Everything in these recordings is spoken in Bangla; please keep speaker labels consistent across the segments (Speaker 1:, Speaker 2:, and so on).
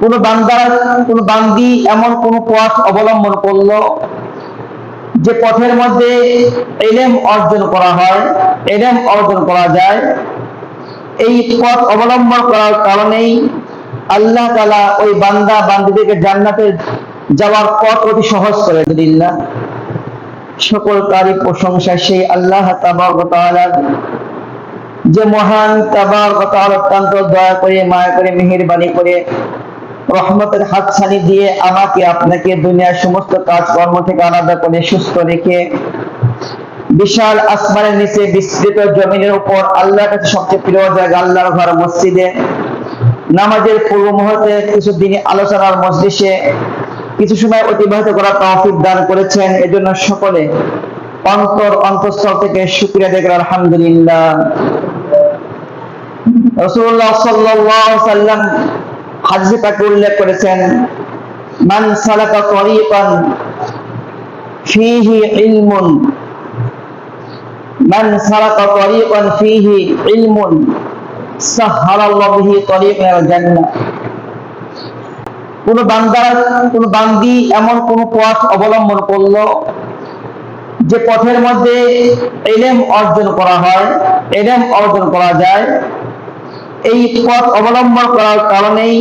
Speaker 1: কোন বান্দার, কোন বান্দি এমন কোন পথ অবলম্বন করল যে পথের মধ্যে এলেম অর্জন করা হয়, এলেম অর্জন করা যায়। এই পথ অবলম্বন করার কারণেই আল্লাহ তালা ওই বান্দা বান্দিদেরকে জান্নাতে যাওয়ার পথ অতি সহজ করে দিল্লা সকল তারই প্রশংসা সেই আল্লাহ যে মহান তাবার অত্যন্ত দয়া করে, মায়া করে, মেহেরবানি করে রহমতের হাতছানি দিয়ে আমাকে আপনাকে দুনিয়ার সমস্ত কাজকর্ম থেকে আলাদা করে সুস্থ রেখে বিশাল আসমানের নিচে বিস্তৃত জমিনের উপর আল্লাহর কাছে সবচেয়ে প্রিয় জায়গা আল্লাহর ঘর মসজিদে। নামাজের পূর্ব মুহূর্তে কিছু দিন আলোচনার মজলিসে কিছু সময় অতিবাহিত করার তৌফিক দান করেছেন। এজন্য সকলে অন্তর অন্তঃস্থল থেকে শুক্রিয়া দেখে আলহামদুলিল্লাহ। রসুল্লাহ সাল্লাম হাদিসে তাকে উল্লেখ করেছেন বান্দার বান্দি এমন কোন পথ অবলম্বন করল যে পথের মধ্যে এলেম অর্জন করা হয়, এলেম অর্জন করা যায় এই পথ অবলম্বন করার কারণেই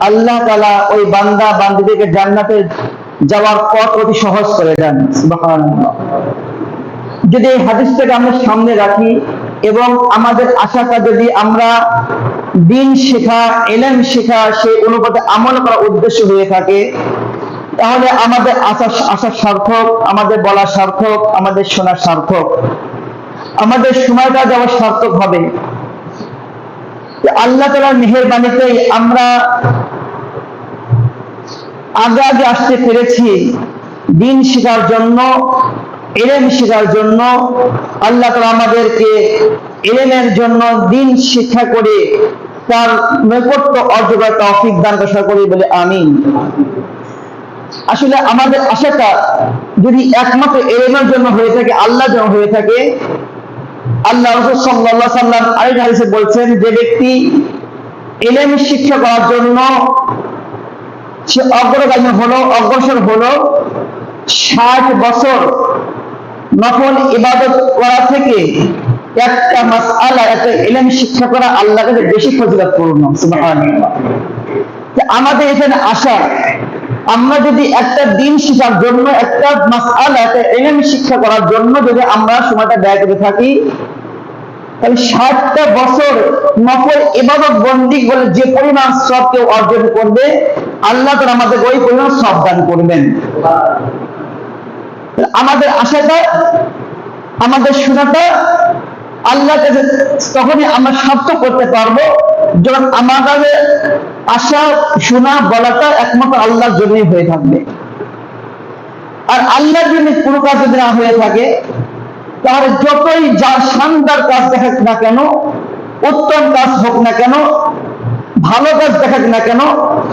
Speaker 1: আল্লাহ তালা ওই বান্দা বান্দিদেরকে জান্নাতে যাওয়ার পথ অতি সহজ করে দেন যদি এই হাদিসটাকে আমরা সামনে রাখি এবং আমাদের আশাটা যদি আমরা দিন শেখা, এলেম শেখা, সেই অনুপাতে আমল করার উদ্দেশ্য হয়ে থাকে, তাহলে আমাদের আশা আশা সার্থক, আমাদের বলা সার্থক, আমাদের শোনা সার্থক, আমাদের সময়টা যাওয়া সার্থক হবে। আল্লাহ তালার মেহরবানিতেই আমরা আগে আগে আসতে পেরেছি। দিন শেখার জন্য, এলেম শেখার জন্য, আল্লাহ তালা আমাদেরকে এলেমের জন্য দিন শিক্ষা করে তার নৈকট্য অর্জন করার তৌফিক দান করা করি বলে আমি আসলে আমাদের আশাটা যদি একমাত্র এলেমের জন্য হয়ে থাকে আল্লাহ জন্য হয়ে থাকে আল্লাহ সাল্লাহ সাল্লাম আরেক হাদিসে বলছেন, যে ব্যক্তি এলেম শিক্ষা করার জন্য সে অগ্রগামী হলো, অগ্রসর হলো ষাট বছর নফল ইবাদত করা থেকে একটা মাসআলা, একটা এলেম শিক্ষা করা আল্লাহ কাছে বেশি সুবহানাল্লাহ। যে আমাদের এখানে আসা আমরা যদি একটা দিন শিখার জন্য, একটা মাসআলা একটা এলেম শিক্ষা করার জন্য যদি আমরা সময়টা ব্যয় করে থাকি, তাহলে ষাটটা বছর নফল ইবাদত বন্দি বলে যে পরিমাণ সব কেউ অর্জন করবে, আল্লাহ তারা আমাদের ওই পরিমাণ সব দান করবেন। আমাদের আশাটা, আমাদের শোনাটা আল্লাহ কাছে তখনই আমরা সার্থক করতে পারব যখন আমাদের আশা, শোনা, বলাটা একমাত্র আল্লাহর জন্যই হয়ে থাকবে। আর আল্লাহর জন্য কোনো কাজ যদি না হয়ে থাকে, তাহলে যতই যা শানদার কাজ দেখাক না কেন, উত্তম কাজ হোক না কেন, ভালো কাজ দেখাক না কেন,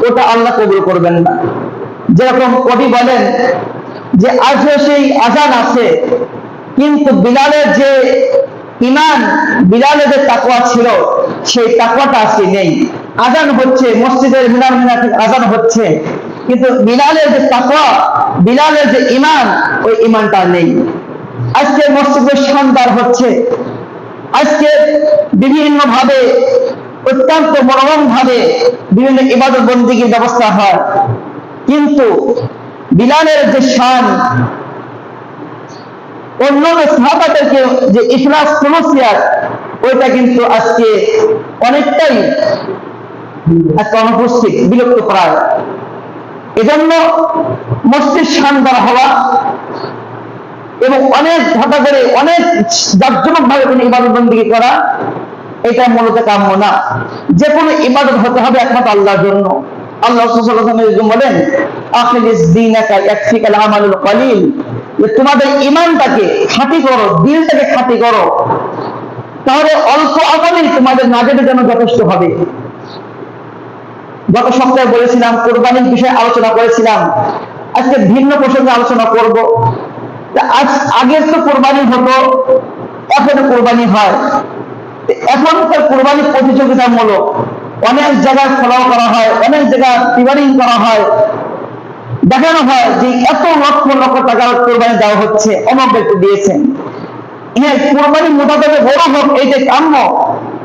Speaker 1: ওটা আল্লাহ কবুল করবেন না। যেরকম কবি বলেন যে, আজও সেই আজান আছে, কিন্তু বিলালের যে ইমান বিলালের যে তাকওয়া ছিল, সেই তাকওয়াটা আজকে নেই। আজান হচ্ছে, মসজিদের মিনার মিনার আজান হচ্ছে। কিন্তু বিলালের যে তাকওয়া, বিলালের যে ইমান, ওই ইমানটা নেই। আজকে মসজিদের শানদার হচ্ছে। আজকে বিভিন্ন ভাবে অত্যন্ত মনোরম ভাবে বিভিন্ন ইবাদত বন্দীগীর ব্যবস্থা হয়। কিন্তু বিলালের যে শান অন্যান্য সাহাবাদেরকে যে ইখলাস সমস্যার, ওইটা কিন্তু আজকে অনেকটাই অনুপস্থিত, বিলুপ্ত প্রায় এজন্য হওয়া এবং অনেক ঘটা করে, অনেক জাকজমক ভাবে ইবাদত বন্দী করা, এটা মূলত কাম্য না। যে কোনো ইবাদত হতে হবে একমাত্র আল্লাহর জন্য। আল্লাহ বলেন ইয়াকফিকাল আমালুল কলিল। যে তোমাদের ইমানটাকে খাঁটি করো, দিলটাকে খাঁটি করো, তাহলে অল্প আমলই তোমাদের নাজেদের জন্য যথেষ্ট হবে। গত সপ্তাহে বলেছিলাম, কোরবানির বিষয়ে আলোচনা করেছিলাম। আজকে ভিন্ন প্রসঙ্গে আলোচনা করব। আজ আগের তো কোরবানি হতো, এখন কোরবানি হয়। এখনকার কোরবানি প্রতিযোগিতামূলক। অনেক জায়গায় ফলো করা হয়, অনেক জায়গায় প্রিপারিং করা হয়। দেখানো হয় যে এত লক্ষ লক্ষ টাকার কোরবানি দেওয়া হচ্ছে, অমক ব্যক্তি দিয়েছেন। হ্যাঁ কোরবানি মোটামুটি বড় হোক এইটা কাম্য।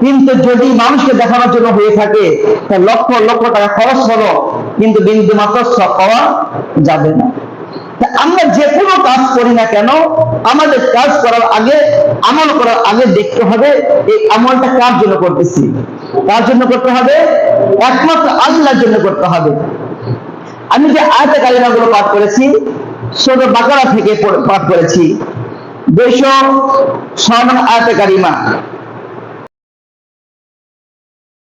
Speaker 1: কিন্তু যদি মানুষকে দেখানোর জন্য হয়ে থাকে, তা লক্ষ লক্ষ টাকা খরচ হলো, কিন্তু বিন্দু মাত্র সব পাওয়া যাবে না। আমরা যে কোনো কাজ করি না কেন, আমাদের কাজ করার আগে, আমল করার আগে দেখতে হবে এই আমলটা কার জন্য করতেছি। কার জন্য করতে হবে? একমাত্র আল্লাহর জন্য করতে হবে। আমি যে আয়তে কালিমাগুলো পাঠ করেছি ছোট বাকারা থেকে পাঠ করেছি, দুইশো ছয় নং কালিমা